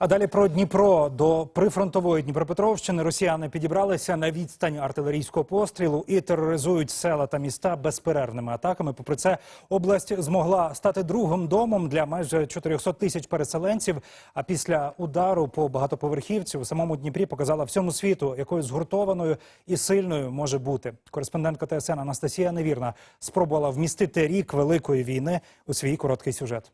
А далі про Дніпро до прифронтової Дніпропетровщини росіяни підібралися на відстань артилерійського пострілу і тероризують села та міста безперервними атаками. Попри це, область змогла стати другим домом для майже 400 тисяч переселенців. А після удару по багатоповерхівці у самому Дніпрі показала всьому світу, якою згуртованою і сильною може бути. Кореспондентка ТСН Анастасія Невірна спробувала вмістити рік великої війни у свій короткий сюжет.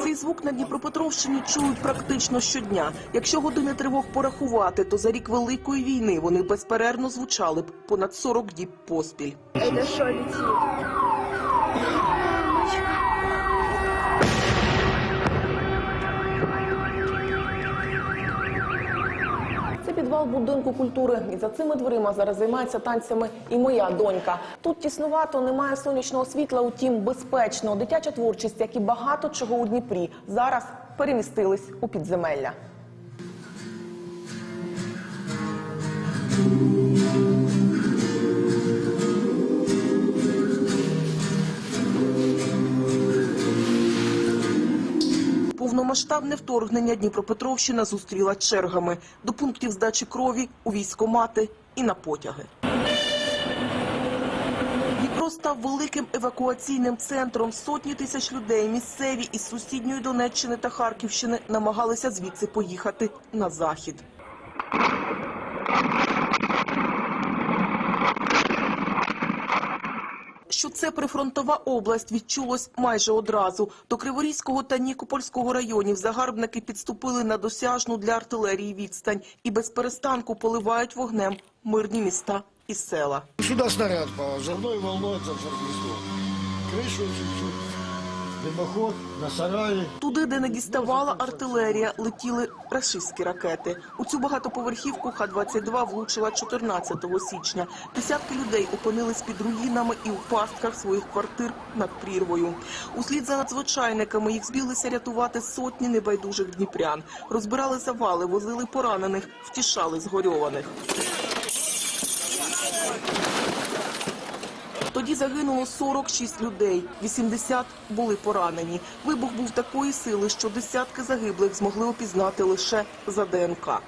Цей звук на Дніпропетровщині чують практично щодня. Якщо години тривог порахувати, то за рік великої війни вони безперервно звучали б понад 40 діб поспіль. Це що летит? Підвал будинку культури. І за цими дверима зараз займається танцями і моя донька. Тут тіснувато, немає сонячного світла, утім безпечно. Дитяча творчість, як і багато чого у Дніпрі, зараз перемістились у підземелля. Повномасштабне вторгнення Дніпропетровщина зустріла чергами до пунктів здачі крові, у військомати і на потяги. Дніпро став великим евакуаційним центром. Сотні тисяч людей, місцеві із сусідньої Донеччини та Харківщини, намагалися звідси поїхати на захід. Що це прифронтова область відчулось майже одразу. До Криворізького та Нікопольського районів загарбники підступили на досяжну для артилерії відстань і без перестанку поливають вогнем мирні міста і села. Сюда снаряд попал, взрывной волной это все разнесло. Крышу чуть-чуть, дымоход на сарае. Туди, де не діставала артилерія, летіли рашистські ракети. У цю багатоповерхівку Х-22 влучила 14 січня. Десятки людей опинились під руїнами і у пастках своїх квартир над прірвою. Услід за надзвичайниками їх збілися рятувати сотні небайдужих дніпрян. Розбирали завали, возили поранених, втішали згорьованих. Тоді загинуло 46 людей, 80 були поранені. Вибух був такої сили, що десятки загиблих змогли опізнати лише за ДНК.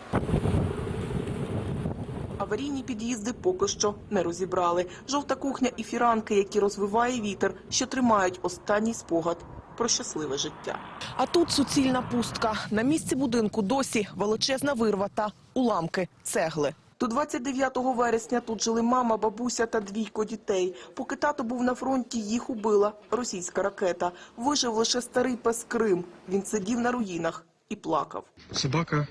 Аварійні під'їзди поки що не розібрали. Жовта кухня і фіранки, які розвиває вітер, ще тримають останній спогад про щасливе життя. А тут суцільна пустка. На місці будинку досі величезна вирва та уламки цегли. До 29 вересня тут жили мама, бабуся та двійко дітей. Поки тато був на фронті, їх убила російська ракета. Вижив лише старий пес Крим. Він сидів на руїнах і плакав. Собака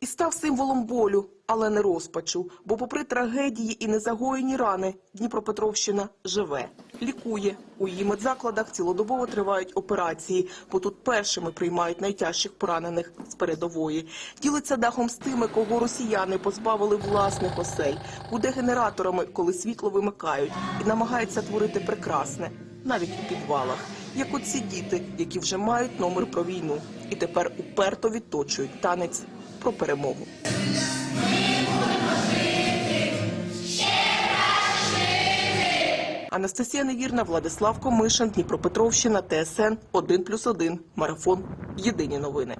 І став символом болю, але не розпачу. Бо попри трагедії і незагоєні рани, Дніпропетровщина живе, лікує. У її медзакладах цілодобово тривають операції, бо тут першими приймають найтяжчих поранених з передової. Ділиться дахом з тими, кого росіяни позбавили власних осель, буде генераторами, коли світло вимикають, і намагається творити прекрасне, навіть у підвалах. Як оці діти, які вже мають номер про війну, і тепер уперто відточують танець про перемогу. Анастасія Невірна, Владислав Комишин, Дніпропетровщина, ТСН 1+,1, Марафон. Єдині новини.